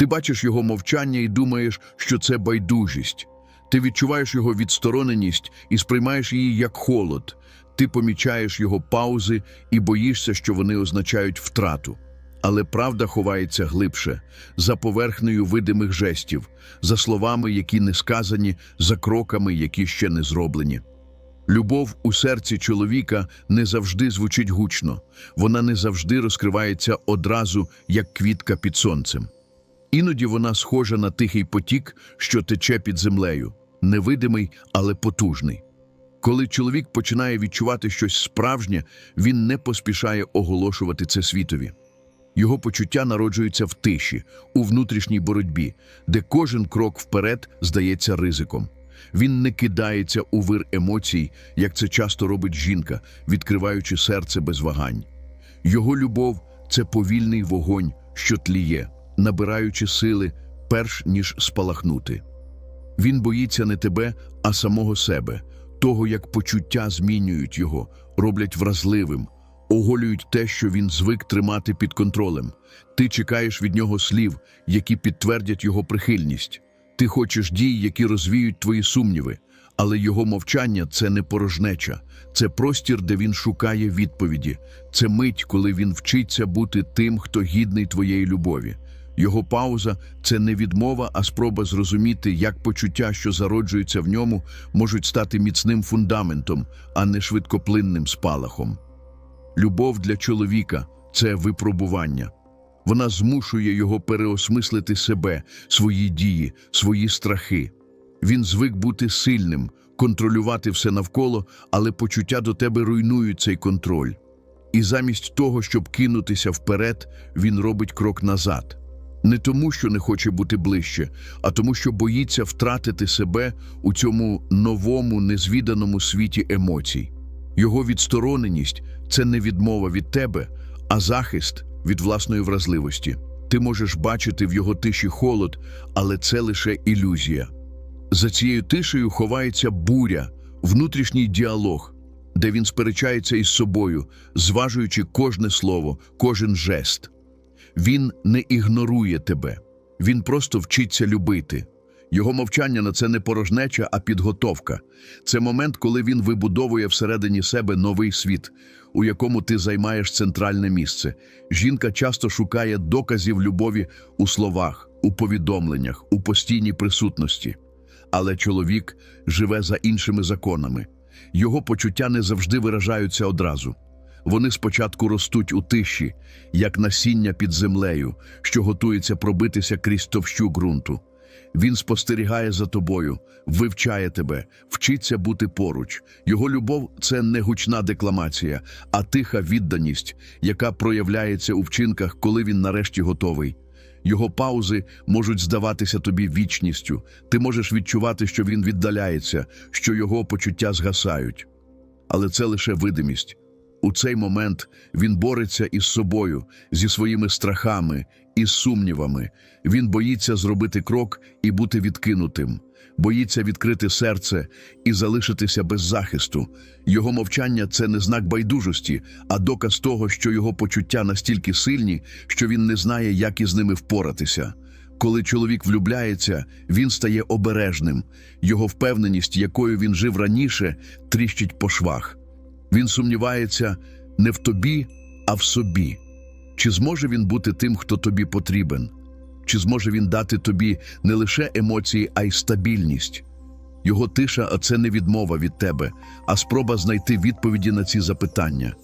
Ти бачиш його мовчання і думаєш, що це байдужість. Ти відчуваєш його відстороненість і сприймаєш її як холод. Ти помічаєш його паузи і боїшся, що вони означають втрату. Але правда ховається глибше, за поверхнею видимих жестів, за словами, які не сказані, за кроками, які ще не зроблені. Любов у серці чоловіка не завжди звучить гучно, вона не завжди розкривається одразу, як квітка під сонцем. Іноді вона схожа на тихий потік, що тече під землею, невидимий, але потужний. Коли чоловік починає відчувати щось справжнє, він не поспішає оголошувати це світові. Його почуття народжуються в тиші, у внутрішній боротьбі, де кожен крок вперед здається ризиком. Він не кидається у вир емоцій, як це часто робить жінка, відкриваючи серце без вагань. Його любов це повільний вогонь, що тліє, набираючи сили, перш ніж спалахнути. Він боїться не тебе, а самого себе, того, як почуття змінюють його, роблять вразливим, оголюють те, що він звик тримати під контролем. Ти чекаєш від нього слів, які підтвердять його прихильність. Ти хочеш дій, які розвіють твої сумніви, але його мовчання це не порожнеча, це простір, де він шукає відповіді, це мить, коли він вчиться бути тим, хто гідний твоєї любові. Його пауза це не відмова, а спроба зрозуміти, як почуття, що зароджуються в ньому, можуть стати міцним фундаментом, а не швидкоплинним спалахом. Любов для чоловіка це випробування. Вона змушує його переосмислити себе, свої дії, свої страхи. Він звик бути сильним, контролювати все навколо, але почуття до тебе руйнують цей контроль. І замість того, щоб кинутися вперед, він робить крок назад. Не тому, що не хоче бути ближче, а тому, що боїться втратити себе у цьому новому, незвіданому світі емоцій. Його відстороненість це не відмова від тебе, а захист від власної вразливості. Ти можеш бачити в його тиші холод, але це лише ілюзія. За цією тишею ховається буря, внутрішній діалог, де він сперечається із собою, зважуючи кожне слово, кожен жест. Він не ігнорує тебе, він просто вчиться любити. Його мовчання на це не порожнеча, а підготовка. Це момент, коли він вибудовує всередині себе новий світ, у якому ти займаєш центральне місце. Жінка часто шукає доказів любові у словах, у повідомленнях, у постійній присутності. Але чоловік живе за іншими законами. Його почуття не завжди виражаються одразу. Вони спочатку ростуть у тиші, як насіння під землею, що готується пробитися крізь товщу ґрунту. Він спостерігає за тобою, вивчає тебе, вчиться бути поруч. Його любов це не гучна декламація, а тиха відданість, яка проявляється у вчинках, коли він нарешті готовий. Його паузи можуть здаватися тобі вічністю. Ти можеш відчувати, що він віддаляється, що його почуття згасають. Але це лише видимість. У цей момент він бореться із собою, зі своїми страхами, із сумнівами. Він боїться зробити крок і бути відкинутим, боїться відкрити серце і залишитися без захисту. Його мовчання це не знак байдужості, а доказ того, що його почуття настільки сильні, що він не знає, як із ними впоратися. Коли чоловік влюбляється, він стає обережним. Його впевненість, якою він жив раніше, тріщить по швах. Він сумнівається не в тобі, а в собі. Чи зможе він бути тим, хто тобі потрібен? Чи зможе він дати тобі не лише емоції, а й стабільність? Його тиша це не відмова від тебе, а спроба знайти відповіді на ці запитання.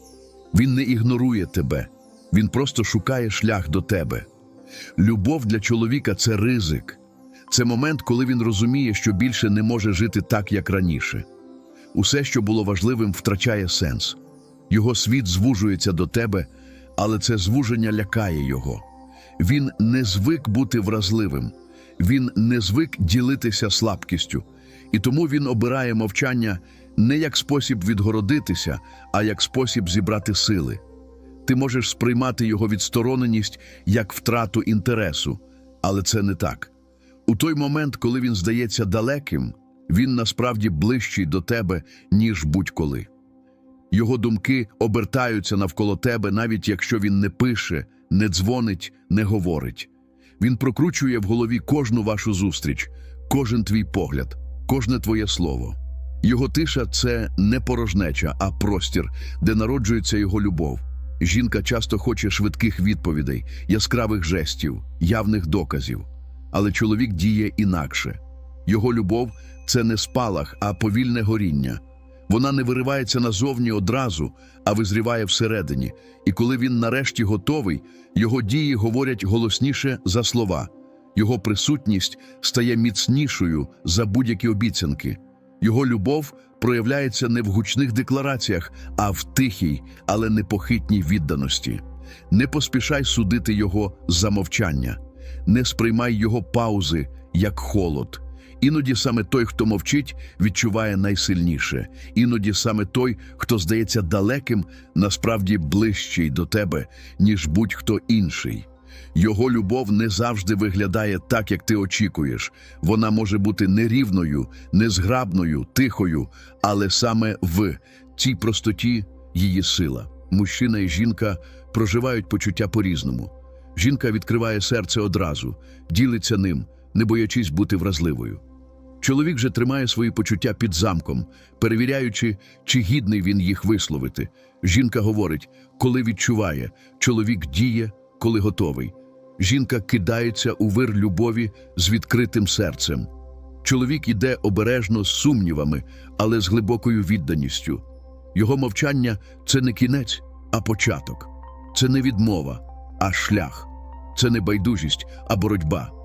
Він не ігнорує тебе, він просто шукає шлях до тебе. Любов для чоловіка це ризик. Це момент, коли він розуміє, що більше не може жити так, як раніше. Усе, що було важливим, втрачає сенс. Його світ звужується до тебе, але це звуження лякає його. Він не звик бути вразливим, він не звик ділитися слабкістю, і тому він обирає мовчання не як спосіб відгородитися, а як спосіб зібрати сили. Ти можеш сприймати його відстороненість як втрату інтересу, але це не так. У той момент, коли він здається далеким, він насправді ближчий до тебе, ніж будь-коли. Його думки обертаються навколо тебе, навіть якщо він не пише, не дзвонить, не говорить. Він прокручує в голові кожну вашу зустріч, кожен твій погляд, кожне твоє слово. Його тиша це не порожнеча, а простір, де народжується його любов. Жінка часто хоче швидких відповідей, яскравих жестів, явних доказів. Але чоловік діє інакше. Його любов це не спалах, а повільне горіння. Вона не виривається назовні одразу, а визріває всередині. І коли він нарешті готовий, його дії говорять голосніше за слова. Його присутність стає міцнішою за будь-які обіцянки. Його любов проявляється не в гучних деклараціях, а в тихій, але непохитній відданості. Не поспішай судити його за мовчання, не сприймай його паузи як холод. Іноді саме той, хто мовчить, відчуває найсильніше. Іноді саме той, хто здається далеким, насправді ближчий до тебе, ніж будь-хто інший. Його любов не завжди виглядає так, як ти очікуєш. Вона може бути нерівною, незграбною, тихою, але саме в цій простоті її сила. Мужчина і жінка проживають почуття по-різному. Жінка відкриває серце одразу, ділиться ним, не боячись бути вразливою. Чоловік же тримає свої почуття під замком, перевіряючи, чи гідний він їх висловити. Жінка говорить, коли відчуває, чоловік діє, коли готовий. Жінка кидається у вир любові з відкритим серцем. Чоловік іде обережно з сумнівами, але з глибокою відданістю. Його мовчання це не кінець, а початок. Це не відмова, а шлях. Це не байдужість, а боротьба.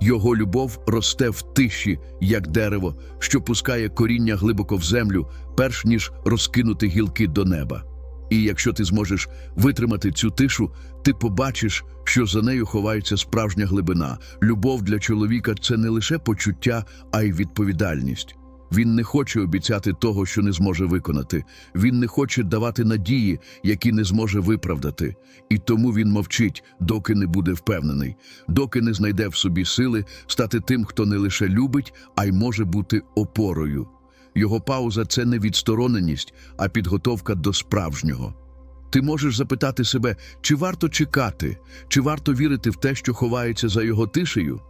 Його любов росте в тиші, як дерево, що пускає коріння глибоко в землю, перш ніж розкинути гілки до неба. І якщо ти зможеш витримати цю тишу, ти побачиш, що за нею ховається справжня глибина. Любов для чоловіка це не лише почуття, а й відповідальність. Він не хоче обіцяти того, що не зможе виконати. Він не хоче давати надії, які не зможе виправдати. І тому він мовчить, доки не буде впевнений, доки не знайде в собі сили стати тим, хто не лише любить, а й може бути опорою. Його пауза це не відстороненість, а підготовка до справжнього. Ти можеш запитати себе, чи варто чекати, чи варто вірити в те, що ховається за його тишею?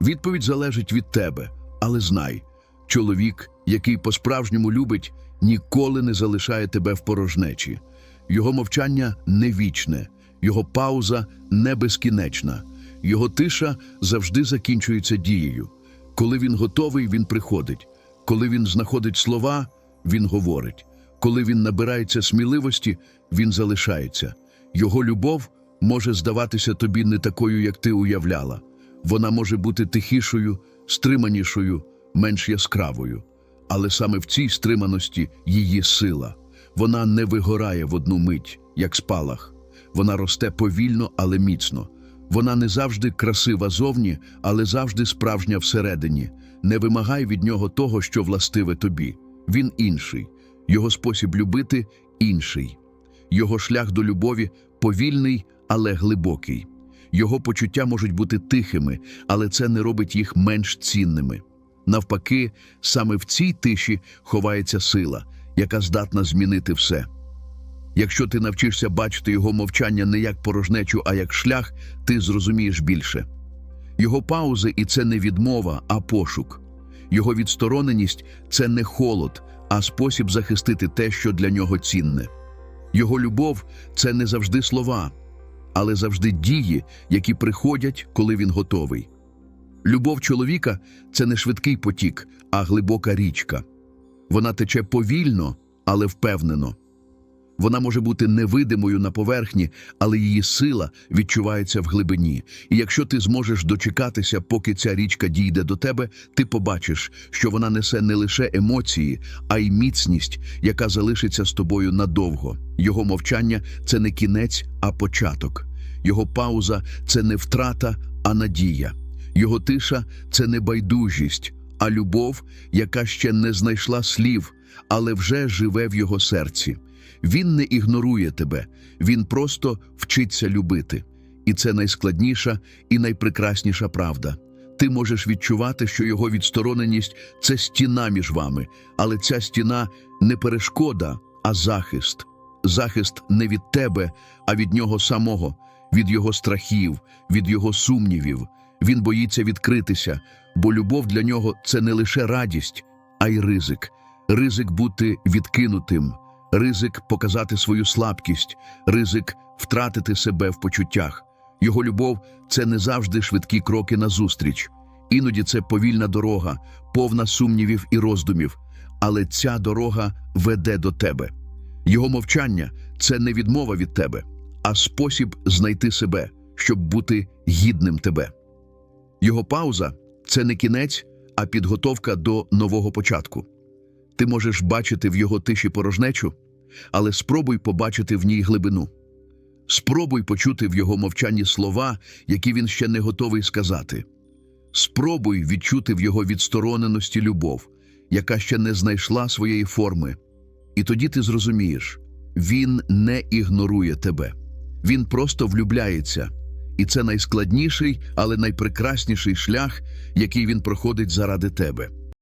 Відповідь залежить від тебе, але знай, чоловік, який по-справжньому любить, ніколи не залишає тебе в порожнечі. Його мовчання не вічне, його пауза не безкінечна, його тиша завжди закінчується дією. Коли він готовий, він приходить. Коли він знаходить слова, він говорить. Коли він набирається сміливості, він залишається. Його любов може здаватися тобі не такою, як ти уявляла. Вона може бути тихішою, стриманішою, менш яскравою. Але саме в цій стриманості її сила. Вона не вигорає в одну мить, як спалах. Вона росте повільно, але міцно. Вона не завжди красива зовні, але завжди справжня всередині. Не вимагай від нього того, що властиве тобі. Він інший. Його спосіб любити інший. Його шлях до любові повільний, але глибокий. Його почуття можуть бути тихими, але це не робить їх менш цінними. Навпаки, саме в цій тиші ховається сила, яка здатна змінити все. Якщо ти навчишся бачити його мовчання не як порожнечу, а як шлях, ти зрозумієш більше. Його паузи і це не відмова, а пошук. Його відстороненість це не холод, а спосіб захистити те, що для нього цінне. Його любов це не завжди слова, але завжди дії, які приходять, коли він готовий. Любов чоловіка це не швидкий потік, а глибока річка. Вона тече повільно, але впевнено. Вона може бути невидимою на поверхні, але її сила відчувається в глибині. І якщо ти зможеш дочекатися, поки ця річка дійде до тебе, ти побачиш, що вона несе не лише емоції, а й міцність, яка залишиться з тобою надовго. Його мовчання це не кінець, а початок. Його пауза це не втрата, а надія. Його тиша це не байдужість, а любов, яка ще не знайшла слів, але вже живе в його серці. Він не ігнорує тебе, він просто вчиться любити. І це найскладніша і найпрекрасніша правда. Ти можеш відчувати, що його відстороненість це стіна між вами, але ця стіна не перешкода, а захист. Захист не від тебе, а від нього самого, від його страхів, від його сумнівів, Він боїться відкритися, бо любов для нього це не лише радість, а й ризик. Ризик бути відкинутим, ризик показати свою слабкість, ризик втратити себе в почуттях. Його любов це не завжди швидкі кроки назустріч. Іноді це повільна дорога, повна сумнівів і роздумів, але ця дорога веде до тебе. Його мовчання це не відмова від тебе, а спосіб знайти себе, щоб бути гідним тебе. Його пауза це не кінець, а підготовка до нового початку. Ти можеш бачити в його тиші порожнечу, але спробуй побачити в ній глибину. Спробуй почути в його мовчанні слова, які він ще не готовий сказати. Спробуй відчути в його відстороненості любов, яка ще не знайшла своєї форми. І тоді ти зрозумієш, він не ігнорує тебе, він просто влюбляється. І це найскладніший, але найпрекрасніший шлях, який він проходить заради тебе.